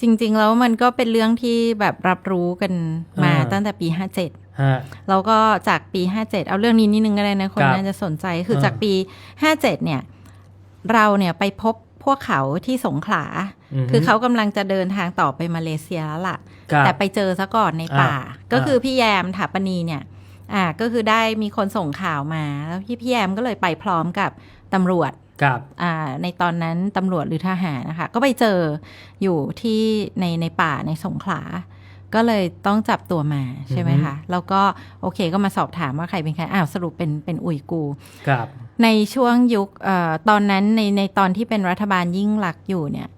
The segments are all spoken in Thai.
จริง ๆ แล้วมันก็เป็นเรื่องที่แบบรับรู้กันมาอ่าตั้งแต่ปี 57ฮะแล้วก็จากปี 57 เอาเรื่องนี้นิดนึงก็ได้นะ คนครับน่าจะสนใจคือเออจากปี 57 เนี่ย เราเนี่ยไปพบพวกเขาที่สงขลาอือฮึคือเขากำลังจะเดินทางต่อไปมาเลเซียแล้วล่ะครับแต่ไปเจอซะก่อนในป่าอ่าก็คือพี่แยมถาปนีเนี่ย อ่าก็คือได้มีคนส่งข่าวมาแล้วพี่พี่แยมก็เลยไปพร้อมกับตำรวจครับอ่าในตอนนั้นตำรวจหรือทหารนะคะ ก็ไปเจออยู่ที่ในในป่าในสงขลา ก็เลยต้องจับตัวมาใช่ไหมคะ แล้วก็โอเคก็มาสอบถามว่าใครเป็นใครอ้าวสรุปเป็นเป็นอุยกูครับ ในช่วงยุคเอ่อตอนนั้นในในตอนที่เป็นรัฐบาลยิ่งหลักษณ์อยู่เนี่ย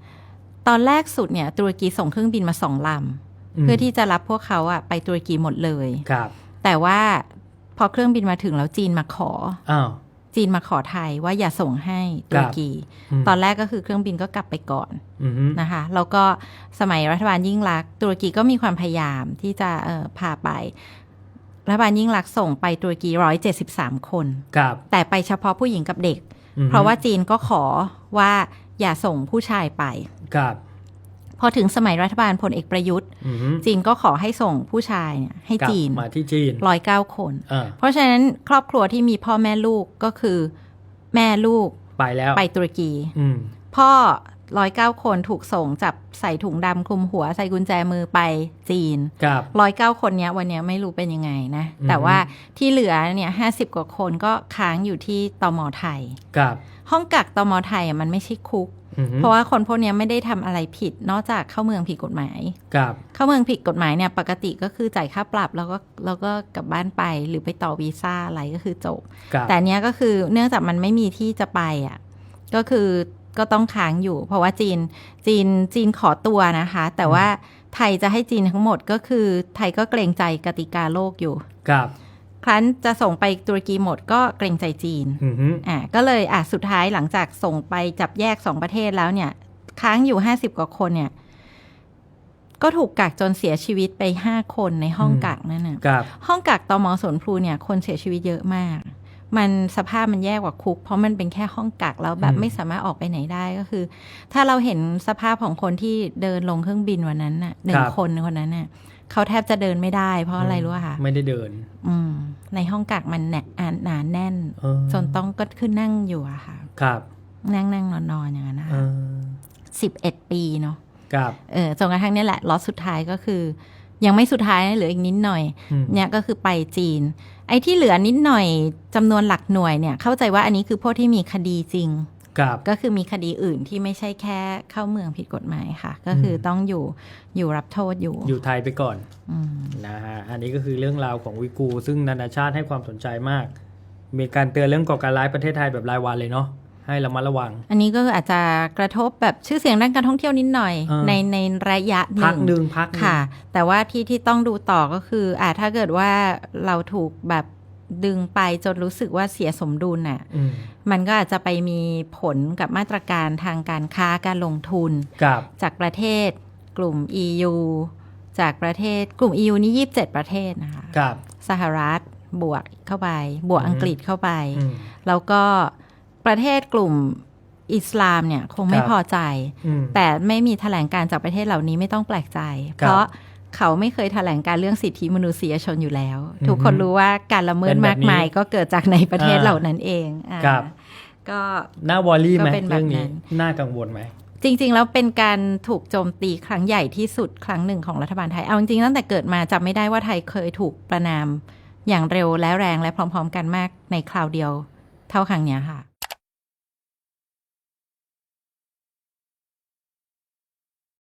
ตอนแรกสุดเนี่ยตุรกีส่งเครื่องบินมาสองลำเพื่อที่จะรับพวกเขาอะไปตุรกีหมดเลยครับ แต่ว่าพอเครื่องบินมาถึงแล้วจีนมาขออ้าวจีนมาขอไทยว่าอย่าส่งให้ตุรกีอืมตอนแรกก็คือเครื่องบินก็กลับไปก่อนอือฮึนะคะ แล้วก็สมัยรัฐบาลยิ่งลักษณ์ตุรกีก็มีความพยายามที่จะเอ่อพาไป รัฐบาลยิ่งลักษณ์ส่งไปตุรกีร้อยเจ็ดสิบสามคนครับแต่ไปเฉพาะผู้หญิงกับเด็กอือฮึเพราะว่าจีนก็ขอว่าอย่าส่งผู้ชายไปครับ พอถึงสมัยรัฐบาลพลเอกประยุทธ์อือฮึจีนก็ขอให้ส่งผู้ชายเนี่ยให้กลับจีนมาที่จีนร้อยเก้าคนอ่าเพราะฉะนั้นครอบครัวที่มีพ่อแม่ลูกก็คือแม่ลูกไปแล้วไปตุรกีอืมพ่อร้อยเก้าคนถูกส่งจับใส่ถุงดำคลุมหัวใส่กุญแจมือไปจีนครับร้อยเก้าคนเนี้ยวันเนี้ยไม่รู้เป็นยังไงนะอืมแต่ว่าที่เหลือเนี่ยห้าสิบกว่าคนก็ค้างอยู่ที่ตมไทย ครับ ห้องกักตมไทยอะมันไม่ใช่คุกอือฮึ เพราะว่าคนพวกเนี้ยไม่ได้ทำอะไรผิด นอกจากเข้าเมืองผิดกฎหมายครับเข้าเมืองผิดกฎหมายเนี่ยปกติก็คือจ่ายค่าปรับแล้วก็แล้วก็กลับบ้านไปหรือไปต่อวีซ่าอะไรก็คือจบครับแต่อันเนี้ยก็คือเนื่องจากมันไม่มีที่จะไปอะก็คือก็ต้องค้างอยู่ เพราะว่าจีนจีนจีนขอตัวนะคะ แต่ว่าไทยจะให้จีนทั้งหมดก็คือไทยก็เกรงใจกติกาโลกอยู่ครับ ครั้นจะส่งไปตุรกีหมดก็เกรงใจจีนอือฮึอ่าก็เลยอะสุดท้ายหลังจากส่งไปจับแยกสองประเทศแล้วเนี่ย ค้างอยู่ห้าสิบกว่าคนเนี่ย ก็ถูกกักจนเสียชีวิตไปห้าคนในห้องกักนั่นน่ะครับห้องกักตมสวนพลูเนี่ย คนเสียชีวิตเยอะมาก มันสภาพมันแย่กว่าคุก เพราะมันเป็นแค่ห้องกักแล้วแบบอืมไม่สามารถออกไปไหนได้ก็คือ ถ้าเราเห็นสภาพของคนที่เดินลงเครื่องบินวันนั้นน่ะหนึ่งคนคนนั้นน่ะเขาแทบจะเดินไม่ได้ เพราะอะไรรู้ป่ะคะไม่ได้เดิน อืม ในห้องกักมันแน่นอ่าหนาแน่นเออจนต้องก็ขึ้นนั่งอยู่อะค่ะ ครับ นั่งนั่งนอนนอนอย่างนั้นนะเอคะอสิบเอ็ดปีเนาะครับเออจนกระทั่งเนี่ยแหละล็อตสุดท้ายก็คือ ยังไม่สุดท้ายนะเหลืออีกนิดหน่อยอืมเนี่ยก็คือไปจีน ไอ้ที่เหลือนิดหน่อยจำนวนหลักหน่วยเนี่ยเข้าใจว่าอันนี้คือพวกที่มีคดีจริงครับก็คือมีคดีอื่นที่ไม่ใช่แค่เข้าเมืองผิดกฎหมายค่ะ ก็คือต้องอยู่อยู่รับโทษอยู่ อยู่ไทยไปก่อนอืมนะฮะอันนี้ก็คือเรื่องราวของวิกู ซึ่งนานาชาติให้ความสนใจมาก มีการเตือนเรื่องก่อการร้ายประเทศไทยแบบรายวันเลยเนาะ ให้ระมัดระวัง อันนี้ก็คืออาจจะกระทบแบบชื่อเสียงด้านการท่องเที่ยวนิดหน่อยเออในในระยะหพักนึ่งหนึ่งพักหนึ่งค่ะ แต่ว่าที่ที่ต้องดูต่อก็คืออ่าถ้าเกิดว่าเราถูกแบบดึงไปจนรู้สึกว่าเสียสมดุลน่ะอืมมันก็อาจจะไปมีผลกับมาตรการทางการค้าการลงทุนกับจากประเทศกลุ่ม EU จากประเทศกลุ่ม EU นี่ 27 ประเทศนะคะกับสหรัฐบวกเข้าไป บวกอืมอังกฤษเข้าไปอืมแล้วก็ ประเทศกลุ่มอิสลามเนี่ยคงไม่ครับพอใจอืมแต่ไม่มีแถลงการจากประเทศเหล่านี้ไม่ต้องแปลกใจครับเพราะเขาไม่เคยแถลงการเรื่องสิทธิมนุษยชนอยู่แล้วอือฮึทุกคนรู้ว่าการละเมิดเป็นแบบมากมายนี้ก็เกิดจากในประเทศอ่าเหล่านั้นเองอ่าครับก็น่าวอรี่ไหมก็เป็นแบบเรื่องนี้นั้นน่ากังวลไหมจริง ๆ แล้วเป็นการถูกโจมตีครั้งใหญ่ที่สุดครั้งหนึ่งของรัฐบาลไทย เอาจริงๆตั้งแต่เกิดมาจำไม่ได้ว่าไทยเคยถูกประนามอย่างเร็วและแรงและพร้อม ๆ กันมากในคราวเดียวเท่าครั้งเนี้ยค่ะ